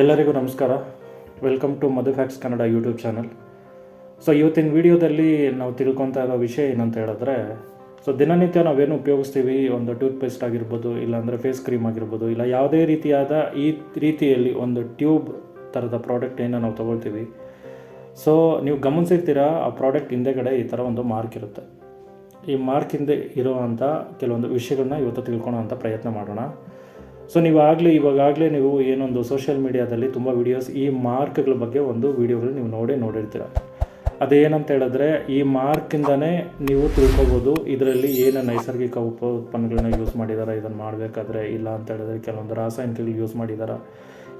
ಎಲ್ಲರಿಗೂ ನಮಸ್ಕಾರ. Welcome to Madhu facts Kannada YouTube channel so ಇವತ್ತಿನ ವಿಡಿಯೋದಲ್ಲಿ ನಾವು ತಿಳ್ಕೊತಾ ಇರೋ ವಿಷಯ ಏನಂತ ಹೇಳಿದ್ರೆ ಸೊ ದಿನನಿತ್ಯ ನಾವೇನು ಉಪಯೋಗಿಸ್ತೀವಿ? ಒಂದು ಟೂತ್ ಪೇಸ್ಟ್ ಆಗಿರ್ಬೋದು, ಇಲ್ಲಾಂದರೆ ಫೇಸ್ ಕ್ರೀಮ್ ಆಗಿರ್ಬೋದು, ಇಲ್ಲ ಯಾವುದೇ ರೀತಿಯಾದ ಈ ರೀತಿಯಲ್ಲಿ ಒಂದು ಟ್ಯೂಬ್ ಥರದ ಪ್ರಾಡಕ್ಟ್ ಏನೋ ನಾವು ತೊಗೊಳ್ತೀವಿ. ಸೊ ನೀವು ಗಮನಿಸಿರ್ತೀರ, ಆ ಪ್ರಾಡಕ್ಟ್ ಹಿಂದೆಗಡೆ ಈ ಥರ ಒಂದು ಮಾರ್ಕ್ ಇರುತ್ತೆ. ಈ ಮಾರ್ಕ್ ಹಿಂದೆ ಇರುವಂಥ ಕೆಲವೊಂದು ವಿಷಯಗಳನ್ನ ಇವತ್ತು ತಿಳ್ಕೊಳ್ಳೋ ಅಂತ ಪ್ರಯತ್ನ ಮಾಡೋಣ. ಸೊ ನೀವಾಗಲೇ ಇವಾಗಾಗಲೇ ಇವಾಗಲೇ ನೀವು ಏನೊಂದು ಸೋಷಿಯಲ್ ಮೀಡಿಯಾದಲ್ಲಿ ತುಂಬ ವೀಡಿಯೋಸ್ ಈ ಮಾರ್ಕ್ಗಳ ಬಗ್ಗೆ ಒಂದು ವೀಡಿಯೋಗಳು ನೀವು ನೋಡೇ ನೋಡಿರ್ತೀರ. ಅದೇನಂತ ಹೇಳಿದ್ರೆ, ಈ ಮಾರ್ಕಿಂದನೇ ನೀವು ತಿಳ್ಕೊಬೋದು, ಇದರಲ್ಲಿ ಏನು ನೈಸರ್ಗಿಕ ಉಪ ಉತ್ಪನ್ನಗಳನ್ನ ಯೂಸ್ ಮಾಡಿದ್ದಾರೆ ಇದನ್ನು ಮಾಡಬೇಕಾದ್ರೆ ಇಲ್ಲ ಅಂತ ಹೇಳಿದ್ರೆ ಕೆಲವೊಂದು ರಾಸಾಯನಿಕಗಳು ಯೂಸ್ ಮಾಡಿದ್ದಾರೆ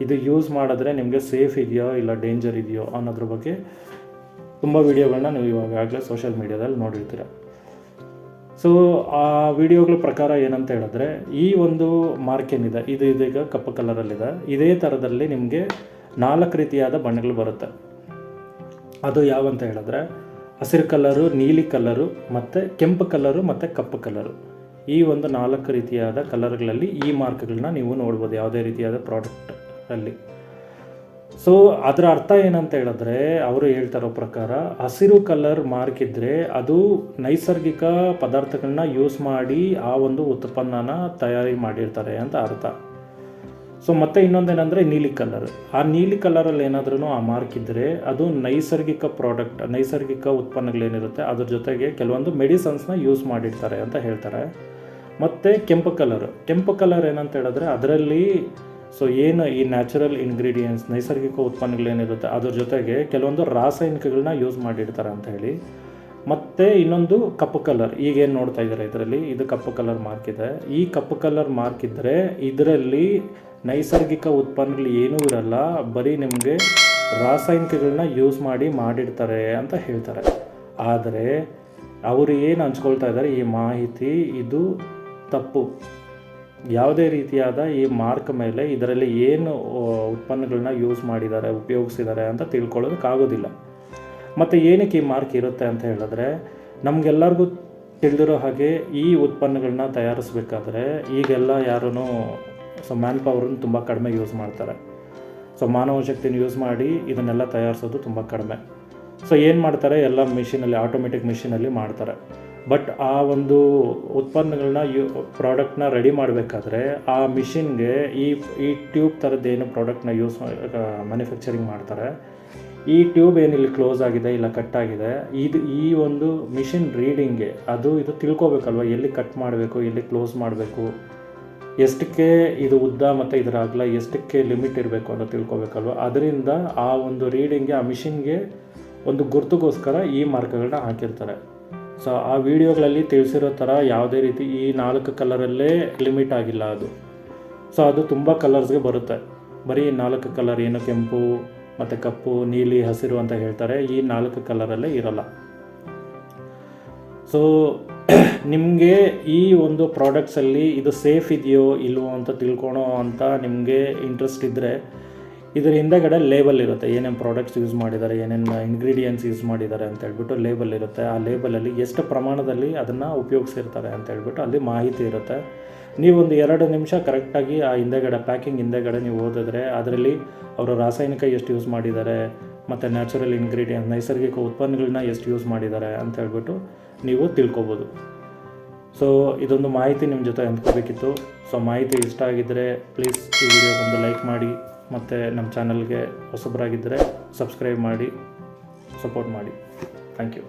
ಇದು ಯೂಸ್ ಮಾಡಿದ್ರೆ ನಿಮಗೆ ಸೇಫ್ ಇದೆಯೋ, ಇಲ್ಲ ಡೇಂಜರ್ ಇದೆಯೋ ಅನ್ನೋದ್ರ ಬಗ್ಗೆ ತುಂಬ ವೀಡಿಯೋಗಳನ್ನ ನೀವು ಇವಾಗಾಗಲೇ ಸೋಷಿಯಲ್ ಮೀಡಿಯಾದಲ್ಲಿ ನೋಡಿರ್ತೀರ. ಸೊ ಆ ವಿಡಿಯೋಗಳ ಪ್ರಕಾರ ಏನಂತ ಹೇಳಿದ್ರೆ, ಈ ಒಂದು ಮಾರ್ಕ್ ಏನಿದೆ, ಇದು ಇದೀಗ ಕಪ್ಪು ಕಲರಲ್ಲಿದೆ. ಇದೇ ಥರದಲ್ಲಿ ನಿಮಗೆ ನಾಲ್ಕು ರೀತಿಯಾದ ಬಣ್ಣಗಳು ಬರುತ್ತೆ. ಅದು ಯಾವಂತ ಹೇಳಿದ್ರೆ, ಹಸಿರು ಕಲರು, ನೀಲಿ ಕಲರು, ಮತ್ತು ಕೆಂಪು ಕಲರು, ಮತ್ತು ಕಪ್ಪು ಕಲರು. ಈ ಒಂದು ನಾಲ್ಕು ರೀತಿಯಾದ ಕಲರ್ಗಳಲ್ಲಿ ಈ ಮಾರ್ಕ್ಗಳನ್ನ ನೀವು ನೋಡ್ಬೋದು, ಯಾವುದೇ ರೀತಿಯಾದ ಪ್ರಾಡಕ್ಟ್ ಅಲ್ಲಿ ಸೊ ಅದರ ಅರ್ಥ ಏನಂತ ಹೇಳಿದ್ರೆ, ಅವರು ಹೇಳ್ತಾರೋ ಪ್ರಕಾರ, ಹಸಿರು ಕಲರ್ ಮಾರ್ಕ್ ಇದ್ದರೆ ಅದು ನೈಸರ್ಗಿಕ ಪದಾರ್ಥಗಳನ್ನ ಯೂಸ್ ಮಾಡಿ ಆ ಒಂದು ಉತ್ಪನ್ನನ ತಯಾರಿ ಮಾಡಿರ್ತಾರೆ ಅಂತ ಅರ್ಥ. ಸೊ ಮತ್ತೆ ಇನ್ನೊಂದೇನೆಂದರೆ ನೀಲಿ ಕಲರ್ ಆ ನೀಲಿ ಕಲರಲ್ಲಿ ಏನಾದ್ರೂ ಆ ಮಾರ್ಕ್ ಇದ್ದರೆ ಅದು ನೈಸರ್ಗಿಕ ಪ್ರಾಡಕ್ಟ್ ನೈಸರ್ಗಿಕ ಉತ್ಪನ್ನಗಳೇನಿರುತ್ತೆ, ಅದ್ರ ಜೊತೆಗೆ ಕೆಲವೊಂದು ಮೆಡಿಸನ್ಸ್ನ ಯೂಸ್ ಮಾಡಿರ್ತಾರೆ ಅಂತ ಹೇಳ್ತಾರೆ. ಮತ್ತು ಕೆಂಪು ಕಲರ್ ಕೆಂಪು ಕಲರ್ ಏನಂತ ಹೇಳಿದ್ರೆ, ಅದರಲ್ಲಿ ಸೊ ಏನು ಈ ನ್ಯಾಚುರಲ್ ಇಂಗ್ರೀಡಿಯೆಂಟ್ಸ್ ನೈಸರ್ಗಿಕ ಉತ್ಪನ್ನಗಳೇನಿರುತ್ತೆ ಅದ್ರ ಜೊತೆಗೆ ಕೆಲವೊಂದು ರಾಸಾಯನಿಕಗಳನ್ನ ಯೂಸ್ ಮಾಡಿರ್ತಾರೆ ಅಂತ ಹೇಳಿ. ಮತ್ತು ಇನ್ನೊಂದು ಕಪ್ಪು ಕಲರ್ ಈಗೇನು ನೋಡ್ತಾ ಇದ್ದಾರೆ ಇದರಲ್ಲಿ? ಇದು ಕಪ್ಪು ಕಲರ್ ಮಾರ್ಕ್ ಇದೆ. ಈ ಕಪ್ಪು ಕಲರ್ ಮಾರ್ಕ್ ಇದ್ದರೆ ಇದರಲ್ಲಿ ನೈಸರ್ಗಿಕ ಉತ್ಪನ್ನಗಳು ಏನೂ ಇರಲ್ಲ, ಬರೀ ನಿಮಗೆ ರಾಸಾಯನಿಕಗಳನ್ನ ಯೂಸ್ ಮಾಡಿ ಮಾಡಿರ್ತಾರೆ ಅಂತ ಹೇಳ್ತಾರೆ. ಆದರೆ, ಅವರು ಏನು ಹಂಚ್ಕೊಳ್ತಾ ಇದ್ದಾರೆ, ಈ ಮಾಹಿತಿ, ಇದು ತಪ್ಪು. ಯಾವುದೇ ರೀತಿಯಾದ ಈ ಮಾರ್ಕ್ ಮೇಲೆ ಇದರಲ್ಲಿ ಏನು ಉತ್ಪನ್ನಗಳನ್ನ ಯೂಸ್ ಮಾಡಿದ್ದಾರೆ, ಉಪಯೋಗಿಸಿದ್ದಾರೆ ಅಂತ ತಿಳ್ಕೊಳ್ಳೋದಕ್ಕಾಗೋದಿಲ್ಲ ಮತ್ತು ಏನಕ್ಕೆ ಈ ಮಾರ್ಕ್ ಇರುತ್ತೆ ಅಂತ ಹೇಳಿದ್ರೆ, ನಮಗೆಲ್ಲರಿಗೂ ತಿಳಿದಿರೋ ಹಾಗೆ ಈ ಉತ್ಪನ್ನಗಳನ್ನ ತಯಾರಿಸ್ಬೇಕಾದ್ರೆ ಈಗೆಲ್ಲ ಯಾರೂ ಸೊ ಮ್ಯಾನ್ ಪವರನ್ನು ತುಂಬ ಕಡಿಮೆ ಯೂಸ್ ಮಾಡ್ತಾರೆ. ಸೊ ಮಾನವ ಶಕ್ತಿನ ಯೂಸ್ ಮಾಡಿ ಇದನ್ನೆಲ್ಲ ತಯಾರಿಸೋದು ತುಂಬ ಕಡಿಮೆ. ಸೊ ಏನು ಮಾಡ್ತಾರೆ? ಎಲ್ಲ ಮಿಷಿನಲ್ಲಿ ಆಟೋಮೆಟಿಕ್ ಮಿಷಿನಲ್ಲಿ ಮಾಡ್ತಾರೆ. ಬಟ್ ಆ ಒಂದು ಉತ್ಪನ್ನಗಳನ್ನ ಯು ಪ್ರಾಡಕ್ಟ್ನ ರೆಡಿ ಮಾಡಬೇಕಾದ್ರೆ ಆ ಮಿಷಿನ್ಗೆ ಈ ಈ ಟ್ಯೂಬ್ ಥರದ್ದು ಏನು ಪ್ರಾಡಕ್ಟ್ನ ಯೂಸ್ ಮ್ಯಾನುಫ್ಯಾಕ್ಚರಿಂಗ್ ಮಾಡ್ತಾರೆ. ಈ ಟ್ಯೂಬ್ ಏನಿಲ್ಲಿ ಕ್ಲೋಸ್ ಆಗಿದೆ ಇಲ್ಲ ಕಟ್ ಆಗಿದೆ, ಇದು ಈ ಒಂದು ಮಿಷಿನ್ ರೀಡಿಂಗ್ಗೆ ಅದು ಇದು ತಿಳ್ಕೊಬೇಕಲ್ವ? ಎಲ್ಲಿ ಕಟ್ ಮಾಡಬೇಕು, ಎಲ್ಲಿ ಕ್ಲೋಸ್ ಮಾಡಬೇಕು? ಎಷ್ಟಕ್ಕೆ ಇದು ಉದ್ದ ಮತ್ತು ಇದರ ಅಗಲ ಎಷ್ಟಕ್ಕೆ ಲಿಮಿಟ್ ಇರಬೇಕು ಅಂತ ತಿಳ್ಕೊಬೇಕಲ್ವ? ಅದರಿಂದ ಆ ಒಂದು ರೀಡಿಂಗ್ಗೆ ಆ ಮಿಷಿನ್ಗೆ ಒಂದು ಗುರುತುಗೋಸ್ಕರ ಈ ಮಾರ್ಕ್ಗಳನ್ನ ಹಾಕಿರ್ತಾರೆ. ಸೊ ಆ ವಿಡಿಯೋಗಳಲ್ಲಿ ತಿಳಿಸಿರೋ ಥರ ಯಾವುದೇ ರೀತಿ ಈ ನಾಲ್ಕು ಕಲರಲ್ಲೇ ಲಿಮಿಟ್ ಆಗಿಲ್ಲ ಅದು. ಸೊ ಅದು ತುಂಬ ಕಲರ್ಸ್ಗೆ ಬರುತ್ತೆ. ಬರೀ ನಾಲ್ಕು ಕಲರ್ ಏನು ಕೆಂಪು ಮತ್ತು ಕಪ್ಪು, ನೀಲಿ, ಹಸಿರು ಅಂತ ಹೇಳ್ತಾರೆ. ಈ ನಾಲ್ಕು ಕಲರಲ್ಲೇ ಇರಲ್ಲ. ಸೊ ನಿಮಗೆ ಈ ಒಂದು ಪ್ರಾಡಕ್ಟ್ಸಲ್ಲಿ ಇದು ಸೇಫ್ ಇದೆಯೋ ಇಲ್ವೋ ಅಂತ ತಿಳ್ಕೊಳೋ ಅಂತ ನಿಮಗೆ ಇಂಟ್ರೆಸ್ಟ್ ಇದ್ದರೆ ಇದರ ಹಿಂದೆಗಡೆ ಲೇಬಲ್ ಇರುತ್ತೆ. ಏನೇನು ಪ್ರಾಡಕ್ಟ್ಸ್ ಯೂಸ್ ಮಾಡಿದ್ದಾರೆ ಏನೇನು ಇಂಗ್ರೀಡಿಯೆಂಟ್ಸ್ ಯೂಸ್ ಮಾಡಿದ್ದಾರೆ ಅಂತ ಹೇಳ್ಬಿಟ್ಟು ಲೇಬಲ್ ಇರುತ್ತೆ. ಆ ಲೇಬಲಲ್ಲಿ ಎಷ್ಟು ಪ್ರಮಾಣದಲ್ಲಿ ಅದನ್ನು ಉಪಯೋಗಿಸಿರ್ತಾರೆ ಅಂತ ಹೇಳ್ಬಿಟ್ಟು ಅಲ್ಲಿ ಮಾಹಿತಿ ಇರುತ್ತೆ. ನೀವೊಂದು ಒಂದು ಎರಡು ನಿಮಿಷ ಕರೆಕ್ಟಾಗಿ ಆ ಹಿಂದೆಗಡೆ ಪ್ಯಾಕಿಂಗ್ ಹಿಂದೆಗಡೆ ನೀವು ಓದಿದ್ರೆ ಅದರಲ್ಲಿ ಅವರು ರಾಸಾಯನಿಕ ಎಷ್ಟು ಯೂಸ್ ಮಾಡಿದ್ದಾರೆ ಮತ್ತು ನ್ಯಾಚುರಲ್ ಇಂಗ್ರೀಡಿಯೆಂಟ್ ನೈಸರ್ಗಿಕ ಉತ್ಪನ್ನಗಳನ್ನ ಎಷ್ಟು ಯೂಸ್ ಮಾಡಿದ್ದಾರೆ ಅಂತ ಹೇಳ್ಬಿಟ್ಟು ನೀವು ತಿಳ್ಕೊಬೋದು. ಸೊ ಇದೊಂದು ಮಾಹಿತಿ ನಿಮ್ಮ ಜೊತೆ ಹಂಚ್ಕೋಬೇಕಿತ್ತು. ಸೊ ಮಾಹಿತಿ ಇಷ್ಟ ಆಗಿದ್ದರೆ ಪ್ಲೀಸ್ ಈ ವಿಡಿಯೋಗೊಂದು ಲೈಕ್ ಮಾಡಿ. ಮತ್ತು ನಮ್ಮ ಚಾನಲ್ಗೆ ಹೊಸಬರಾಗಿದ್ದರೆ ಸಬ್ಸ್ಕ್ರೈಬ್ ಮಾಡಿ ಸಪೋರ್ಟ್ ಮಾಡಿ. Thank you